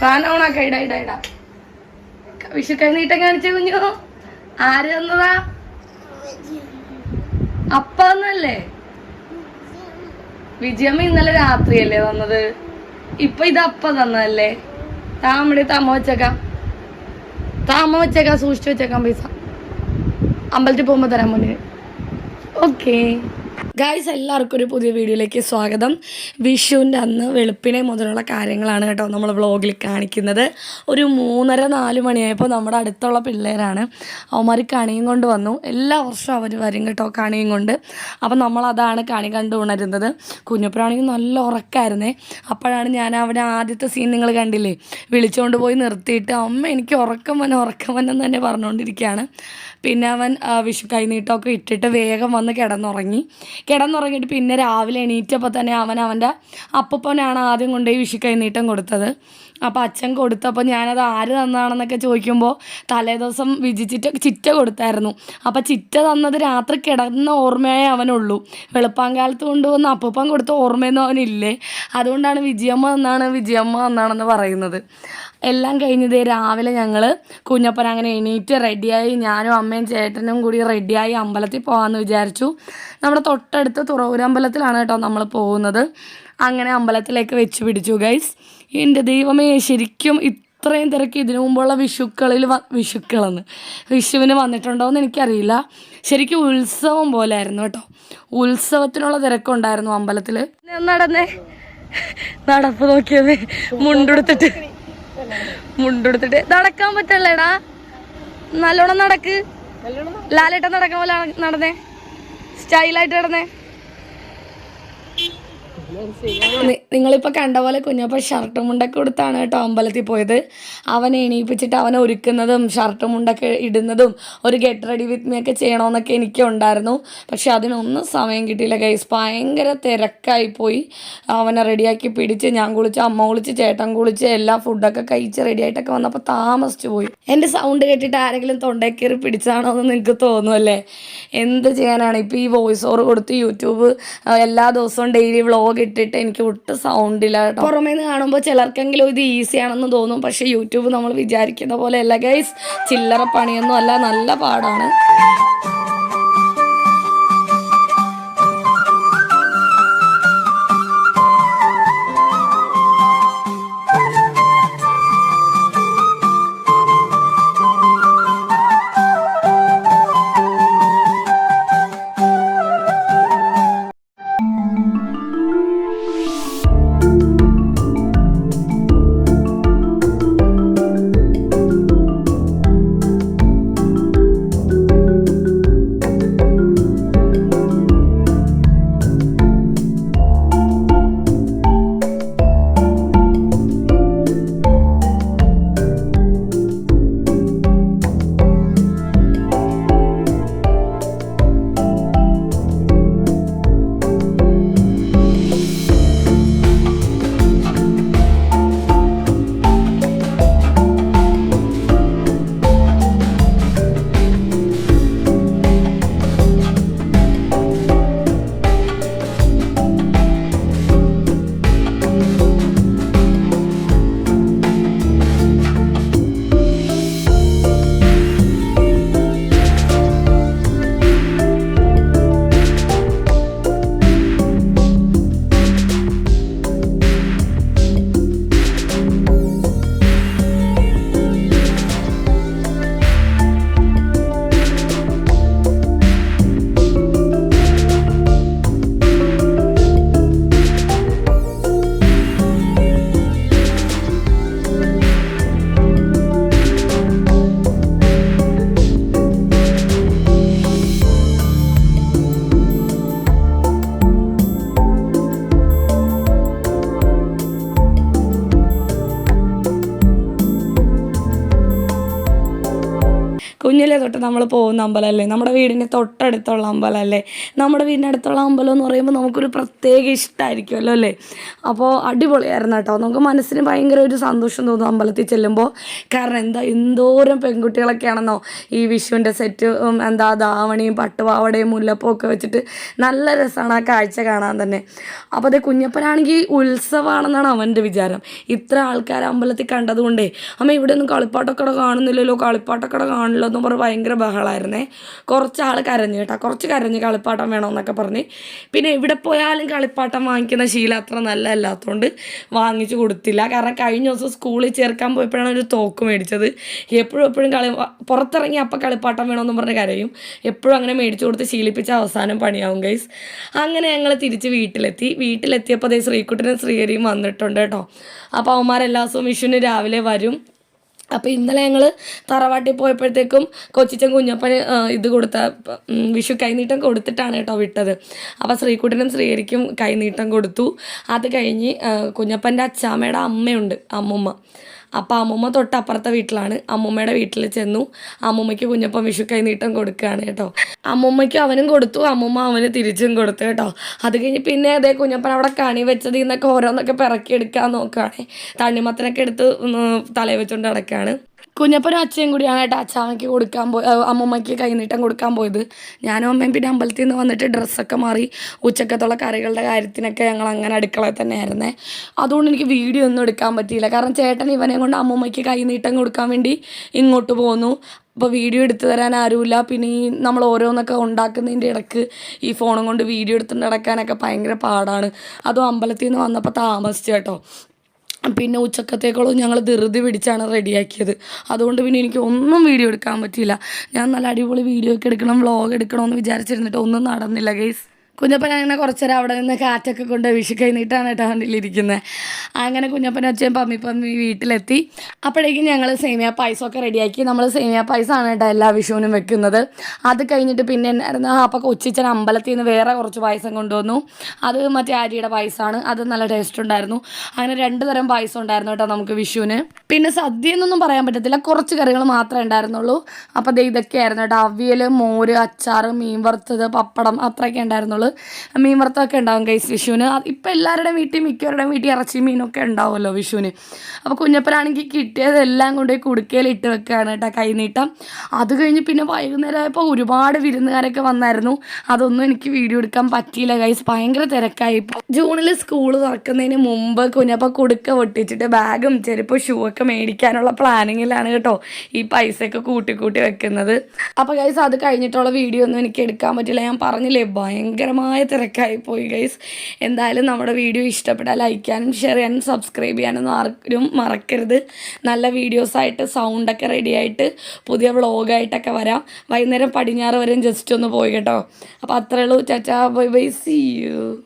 Fan ഓണാക്ക. ഇടാ ഇടാ ഇടാ. വിഷു കൈനീട്ടം കാണിച്ച കുഞ്ഞു. ആര് തന്നതാ? അപ്പ തന്നല്ലേ വിജയമ്മ ഇന്നലെ രാത്രിയല്ലേ തന്നത്? ഇപ്പൊ ഇത് അപ്പ തന്നതല്ലേ? താമടി താമ വെച്ചേക്കാം. താമ വെച്ചേക്കാം സൂക്ഷിച്ചു വെച്ചേക്കാം പൈസ. അമ്പലത്തിൽ പോകുമ്പോ തരാൻ മുന്നേ ഓക്കേ. ഗായ്സ് എല്ലാവർക്കും ഒരു പുതിയ വീഡിയോയിലേക്ക് സ്വാഗതം. വിഷുവിന്റെ അന്ന് വെളുപ്പിനെ മുതലുള്ള കാര്യങ്ങളാണ് കേട്ടോ നമ്മൾ വ്ളോഗിൽ കാണിക്കുന്നത്. ഒരു മൂന്നര നാല് മണിയായപ്പോൾ നമ്മുടെ അടുത്തുള്ള പിള്ളേരാണ്. അവന്മാർ കണിയും കൊണ്ട് വന്നു. എല്ലാ വർഷവും അവർ വരും കേട്ടോ കണിയും കൊണ്ട്. അപ്പം നമ്മളതാണ് കണി കണ്ടു ഉണരുന്നത്. കുഞ്ഞപ്പനാണെങ്കിൽ നല്ല ഉറക്കമായിരുന്നേ അപ്പോഴാണ് ഞാൻ അവിടെ ആദ്യത്തെ സീൻ നിങ്ങൾ കണ്ടില്ലേ? വിളിച്ചുകൊണ്ട് പോയി നിർത്തിയിട്ട് അമ്മ എനിക്ക് ഉറക്കം വന്നെ ഉറക്കം വന്നെന്ന് തന്നെ പറഞ്ഞുകൊണ്ടിരിക്കുകയാണ്. പിന്നെ അവൻ വിഷു കൈനീട്ടമൊക്കെ ഇട്ടിട്ട് വേഗം വന്ന് കിടന്നുറങ്ങി. കിടന്നുറങ്ങിയിട്ട് പിന്നെ രാവിലെ എണീറ്റപ്പോൾ തന്നെ അവൻ അവന്റെ അപ്പപ്പനാണ് ആദ്യം കൊണ്ടുപോയി വിഷു കൈനീട്ടം കൊടുത്തത്. അപ്പോൾ അച്ഛൻ കൊടുത്തപ്പോൾ ഞാനത് ആര് തന്നാണെന്നൊക്കെ ചോദിക്കുമ്പോൾ തലേ ദിവസം വിജിച്ചിട്ട് ചിറ്റ കൊടുത്തായിരുന്നു. അപ്പോൾ ചിറ്റ തന്നത് രാത്രി കിടന്ന ഓർമ്മയേ അവനുള്ളൂ. വെളുപ്പാങ്കാലത്ത് കൊണ്ടുവന്ന് അപ്പൂപ്പൻ കൊടുത്ത ഓർമ്മയൊന്നും അവനില്ലേ? അതുകൊണ്ടാണ് വിജയമ്മ എന്നാണ് വിജയമ്മ എന്നാണെന്ന് പറയുന്നത്. എല്ലാം കഴിഞ്ഞത് രാവിലെ ഞങ്ങൾ കുഞ്ഞപ്പൻ അങ്ങനെ എണീറ്റ് റെഡിയായി ഞാനും അമ്മയും ചേട്ടനും കൂടി റെഡിയായി അമ്പലത്തിൽ പോകാമെന്ന് വിചാരിച്ചു. നമ്മുടെ തൊട്ടടുത്ത് തുറവൂരമ്പലത്തിലാണ് കേട്ടോ നമ്മൾ പോകുന്നത്. അങ്ങനെ അമ്പലത്തിലേക്ക് വെച്ച് പിടിച്ചു ഗൈസ് എന്റെ ദൈവമേ ശരിക്കും ഇത്രയും തിരക്ക് ഇതിനു മുമ്പുള്ള വിഷുക്കളിൽ വ വിഷുക്കളെന്ന്. വിഷുവിന് വന്നിട്ടുണ്ടോ എന്ന് എനിക്കറിയില്ല. ശരിക്കും ഉത്സവം പോലെ ആയിരുന്നു കേട്ടോ. ഉത്സവത്തിനുള്ള തിരക്കുണ്ടായിരുന്നു അമ്പലത്തിൽ നടന്നേ? നടപ്പ് നോക്കിയത്. മുണ്ടെടുത്തിട്ട്. മുണ്ടെടുത്തിട്ട്. നടക്കാൻ പറ്റല്ലേടാ നല്ലോണം നടക്ക്. ലാലേട്ടൻ നടക്കാൻ പോലെ നട- നടന്നേ. സ്റ്റൈലായിട്ട് നടന്നേ. നിങ്ങളിപ്പോൾ കണ്ട പോലെ കുഞ്ഞപ്പ ഷർട്ടും മുണ്ടൊക്കെ കൊടുത്താണ് കേട്ടോ അമ്പലത്തിൽ പോയത്. അവനെ എണീപ്പിച്ചിട്ട് അവനെ ഒരുക്കുന്നതും ഷർട്ടും മുണ്ടൊക്കെ ഇടുന്നതും ഒരു ഗെറ്റ് റെഡി വിത്ത് മീ ഒക്കെ ചെയ്യണമെന്നൊക്കെ എനിക്ക് ഉണ്ടായിരുന്നു. പക്ഷെ അതിനൊന്നും സമയം കിട്ടിയില്ല ഗൈസ് ഭയങ്കര തിരക്കായി പോയി. അവനെ റെഡിയാക്കി പിടിച്ച് ഞാൻ കുളിച്ച് അമ്മ കുളിച്ച് ചേട്ടൻ കുളിച്ച് എല്ലാ ഫുഡൊക്കെ കഴിച്ച് റെഡിയായിട്ടൊക്കെ വന്നപ്പോൾ താമസിച്ചു പോയി. എന്റെ സൗണ്ട് കേട്ടിട്ട് ആരെങ്കിലും തൊണ്ടയിൽ കയറി പിടിച്ചാണോ എന്ന് നിങ്ങൾക്ക് തോന്നുമല്ലേ എന്ത് ചെയ്യാനാണ്? ഇപ്പോൾ ഈ വോയിസ് ഓവർ കൊടുത്ത് യൂട്യൂബ് എല്ലാ ദിവസവും ഡെയിലി വ്ളോഗ് ഇട്ടിട്ട് എനിക്ക് ഒട്ടും സൗണ്ടില്ല പുറമേ നിന്ന് കാണുമ്പോൾ ചിലർക്കെങ്കിലും ഇത് ഈസി ആണെന്ന് തോന്നും. പക്ഷേ യൂട്യൂബ് നമ്മൾ വിചാരിക്കുന്ന പോലെ അല്ല ഗൈസ് ചില്ലറ പണിയൊന്നും അല്ല നല്ല പാടാണ്. കുഞ്ഞിലെ തൊട്ട് നമ്മൾ പോകുന്ന അമ്പലമല്ലേ? നമ്മുടെ വീടിന്റെ തൊട്ടടുത്തുള്ള അമ്പലമല്ലേ? നമ്മുടെ വീടിന്റെ അടുത്തുള്ള അമ്പലം എന്ന് പറയുമ്പോൾ നമുക്കൊരു പ്രത്യേക ഇഷ്ടമായിരിക്കുമല്ലോ അല്ലേ? അപ്പോൾ അടിപൊളിയായിരുന്നു കേട്ടോ. നമുക്ക് മനസ്സിന് ഭയങ്കര ഒരു സന്തോഷം തോന്നും അമ്പലത്തിൽ ചെല്ലുമ്പോൾ കാരണം എന്താ എന്തോരം പെൺകുട്ടികളൊക്കെയാണെന്നോ? ഈ വിഷുവിന്റെ സെറ്റ് എന്താ ധാവണിയും പട്ടുപാവടയും മുല്ലപ്പൂ ഒക്കെ വെച്ചിട്ട് നല്ല രസമാണ് ആ കാഴ്ച കാണാൻ തന്നെ. അപ്പോൾ അതേ കുഞ്ഞപ്പനാണെങ്കിൽ ഉത്സവമാണെന്നാണ് അവന്റെ വിചാരം. ഇത്ര ആൾക്കാർ അമ്പലത്തിൽ കണ്ടതുകൊണ്ടേ അമ്മ ഇവിടെ ഒന്നും കളിപ്പാട്ടക്കട കാണുന്നില്ലല്ലോ കളിപ്പാട്ടക്കട കാണില്ല എന്ന് പറഞ്ഞ് ഭയങ്കര ബഹളമായിരുന്നേ കുറച്ച് ആൾ കരഞ്ഞു കേട്ടോ. കുറച്ച് കരഞ്ഞ് കളിപ്പാട്ടം വേണമെന്നൊക്കെ പറഞ്ഞ്. പിന്നെ എവിടെ പോയാലും കളിപ്പാട്ടം വാങ്ങിക്കുന്ന ശീലം അത്ര നല്ലതല്ലാത്തതുകൊണ്ട് വാങ്ങിച്ചു കൊടുത്തില്ല. കാരണം കഴിഞ്ഞ ദിവസം സ്കൂളിൽ ചേർക്കാൻ പോയപ്പോഴാണ് ഒരു തോക്ക് മേടിച്ചത്. എപ്പോഴും എപ്പോഴും കളി പുറത്തിറങ്ങി അപ്പം കളിപ്പാട്ടം വേണമെന്ന് പറഞ്ഞ് കരയും. എപ്പോഴും അങ്ങനെ മേടിച്ചു കൊടുത്ത് ശീലിപ്പിച്ച അവസാനം പണിയാവും ഗൈസ് അങ്ങനെ ഞങ്ങൾ തിരിച്ച് വീട്ടിലെത്തി. വീട്ടിലെത്തിയപ്പോൾ അതേ ശ്രീകുട്ടനും ശ്രീഹരിയും വന്നിട്ടുണ്ട് കേട്ടോ. അപ്പോൾ അവന്മാരെല്ലാ ദിവസവും വിഷുവിന് രാവിലെ വരും. അപ്പോൾ ഇന്നലെ ഞങ്ങൾ തറവാട്ടിൽ പോയപ്പോഴത്തേക്കും കൊച്ചിച്ചൻ കുഞ്ഞപ്പന് ഇത് കൊടുത്ത വിഷു കൈനീട്ടം കൊടുത്തിട്ടാണ് കേട്ടോ വിട്ടത്. അപ്പോൾ ശ്രീകുട്ടനും ശ്രീഹരിക്കും കൈനീട്ടം കൊടുത്തു. അത് കഴിഞ്ഞ് കുഞ്ഞപ്പന്റെ അച്ചാമ്മയുടെ അമ്മയുണ്ട് അമ്മുമ്മ. അപ്പോൾ അമ്മൂമ്മ തൊട്ട് അപ്പുറത്തെ വീട്ടിലാണ്. അമ്മൂമ്മയുടെ വീട്ടിൽ ചെന്നു. അമ്മൂമ്മയ്ക്ക് കുഞ്ഞപ്പം വിഷു കൈനീട്ടം കൊടുക്കുകയാണ് കേട്ടോ. അമ്മൂമ്മയ്ക്ക് അവനും കൊടുത്തു. അമ്മൂമ്മ അവന് തിരിച്ചും കൊടുത്തു കേട്ടോ. അത് കഴിഞ്ഞ് പിന്നെ അതേ കുഞ്ഞപ്പൻ അവിടെ കണി വെച്ചത് ഇന്നൊക്കെ ഓരോന്നൊക്കെ പിറക്കിയെടുക്കാൻ നോക്കുകയാണ് തണ്ണിമത്തനൊക്കെ എടുത്ത് തലയിൽ വെച്ചുകൊണ്ട് നടക്കുകയാണ്. കുഞ്ഞപ്പനും അച്ഛനും കൂടിയാണ് കേട്ടോ അച്ചാമ്മയ്ക്ക് കൊടുക്കാൻ പോയി അമ്മമ്മയ്ക്ക് കൈനീട്ടം കൊടുക്കാൻ പോയത്. ഞാനും അമ്മയും പിന്നെ അമ്പലത്തിൽ നിന്ന് വന്നിട്ട് ഡ്രസ്സൊക്കെ മാറി ഉച്ചക്കത്തുള്ള കറികളുടെ കാര്യത്തിനൊക്കെ ഞങ്ങൾ അങ്ങനെ അടുക്കളയിൽ തന്നെയായിരുന്നേ. അതുകൊണ്ട് എനിക്ക് വീഡിയോ ഒന്നും എടുക്കാൻ പറ്റിയില്ല. കാരണം ചേട്ടൻ ഇവനെ കൊണ്ട് അമ്മമ്മയ്ക്ക് കൈനീട്ടം കൊടുക്കാൻ വേണ്ടി ഇങ്ങോട്ട് പോന്നു. അപ്പോൾ വീഡിയോ എടുത്തു തരാൻ ആരുമില്ല. പിന്നെ ഈ നമ്മൾ ഓരോന്നൊക്കെ ഉണ്ടാക്കുന്നതിന്റെ ഇടയ്ക്ക് ഈ ഫോണും കൊണ്ട് വീഡിയോ എടുത്തുകൊണ്ട് നടക്കാനൊക്കെ ഭയങ്കര പാടാണ്. അതും അമ്പലത്തിൽ നിന്ന് വന്നപ്പോൾ താമസിച്ചു കേട്ടോ. പിന്നെ ഉച്ചക്കത്തേക്കുള്ള ഞങ്ങൾ ധൃതി പിടിച്ചാണ് റെഡിയാക്കിയത്. അതുകൊണ്ട് പിന്നെ എനിക്ക് ഒന്നും വീഡിയോ എടുക്കാൻ പറ്റിയില്ല. ഞാൻ നല്ല അടിപൊളി വീഡിയോ ഒക്കെ എടുക്കണം വ്ളോഗ് എടുക്കണമെന്ന് വിചാരിച്ചിരുന്നിട്ട് ഒന്നും നടന്നില്ല ഗൈസ് കുഞ്ഞപ്പൻ അങ്ങനെ കുറച്ച് നേരം അവിടെ നിന്ന് കാറ്റൊക്കെ കൊണ്ട് വിഷു കഴിഞ്ഞിട്ടാണ് കേട്ടോ വണ്ടിയിലിരിക്കുന്നത് അങ്ങനെ കുഞ്ഞപ്പൻ അച്ഛൻ പമ്മി പമ്മി വീട്ടിലെത്തി. അപ്പോഴേക്കും ഞങ്ങൾ സേമിയ പായസമൊക്കെ റെഡിയാക്കി. നമ്മൾ സേമിയ പായസമാണ് കേട്ടോ എല്ലാ വിഷുവിനും വെക്കുന്നത്. അത് കഴിഞ്ഞിട്ട് പിന്നെ എന്നായിരുന്നു അപ്പോൾ കൊച്ചിച്ചൻ അമ്പലത്തിൽ നിന്ന് വേറെ കുറച്ച് പായസം കൊണ്ടുവന്നു. അത് മറ്റേ അരിയുടെ പായസമാണ്. അത് നല്ല ടേസ്റ്റ് ഉണ്ടായിരുന്നു. അങ്ങനെ രണ്ട് തരം പായസം ഉണ്ടായിരുന്നു കേട്ടോ നമുക്ക് വിഷുവിന്. പിന്നെ സദ്യ എന്നൊന്നും പറയാൻ പറ്റത്തില്ല. കുറച്ച് കറികൾ മാത്രമേ ഉണ്ടായിരുന്നുള്ളൂ. അപ്പോൾ ദേ ഇതൊക്കെയായിരുന്നു കേട്ടോ. അവിയൽ മോര് അച്ചാർ മീൻ വറുത്തത് പപ്പടം അത്രയൊക്കെ ഉണ്ടായിരുന്നുള്ളൂ. മീൻ വറുത്തതൊക്കെ ഉണ്ടാവും ഗൈസ് വിഷുവിന്. ഇപ്പം എല്ലാവരുടെയും വീട്ടിൽ മിക്കവരുടെയും വീട്ടിൽ ഇറച്ചി മീനൊക്കെ ഉണ്ടാവുമല്ലോ വിഷുവിന്. അപ്പോൾ കുഞ്ഞപ്പനാണെങ്കിൽ കിട്ടിയതെല്ലാം കൊണ്ടുപോയി കുടുക്കയിൽ ഇട്ട് വെക്കുകയാണ് കേട്ടോ കൈനീട്ടം അത് കഴിഞ്ഞ് പിന്നെ വൈകുന്നേരം ആയപ്പോൾ ഒരുപാട് വിരുന്നുകാരൊക്കെ വന്നായിരുന്നു. അതൊന്നും എനിക്ക് വീഡിയോ എടുക്കാൻ പറ്റിയില്ല ഗൈസ് ഭയങ്കര തിരക്കായി. ജൂണിൽ സ്കൂൾ തുറക്കുന്നതിന് മുമ്പ് കുഞ്ഞപ്പ കുടുക്ക പൊട്ടിച്ചിട്ട് ബാഗും ചെരുപ്പ് ഷൂ ഒക്കെ മേടിക്കാനുള്ള പ്ലാനിങ്ങിലാണ് കേട്ടോ ഈ പൈസയൊക്കെ കൂട്ടി കൂട്ടി വെക്കുന്നത്. അപ്പോൾ ഗൈസ് അത് കഴിഞ്ഞിട്ടുള്ള വീഡിയോ ഒന്നും എനിക്ക് എടുക്കാൻ പറ്റില്ല ഞാൻ പറഞ്ഞില്ലേ ഭയങ്കരമായ തിരക്കായി പോയി ഗൈസ് എന്തായാലും നമ്മുടെ വീഡിയോ ഇഷ്ടപ്പെട്ടാൽ ലൈക്ക് ചെയ്യാനും ഷെയർ ചെയ്യാനും സബ്സ്ക്രൈബ് ചെയ്യാനും ആർക്കും മറക്കരുത്. നല്ല വീഡിയോസായിട്ട് സൗണ്ടൊക്കെ റെഡിയായിട്ട് പുതിയ വ്ളോഗായിട്ടൊക്കെ വരാം. വൈകുന്നേരം പടിഞ്ഞാറ് വരെയും ജസ്റ്റ് ഒന്ന് പോയി കേട്ടോ. അപ്പോൾ അത്രേ ഉള്ളൂ. ചാച്ചാ ബൈ ബൈ. See you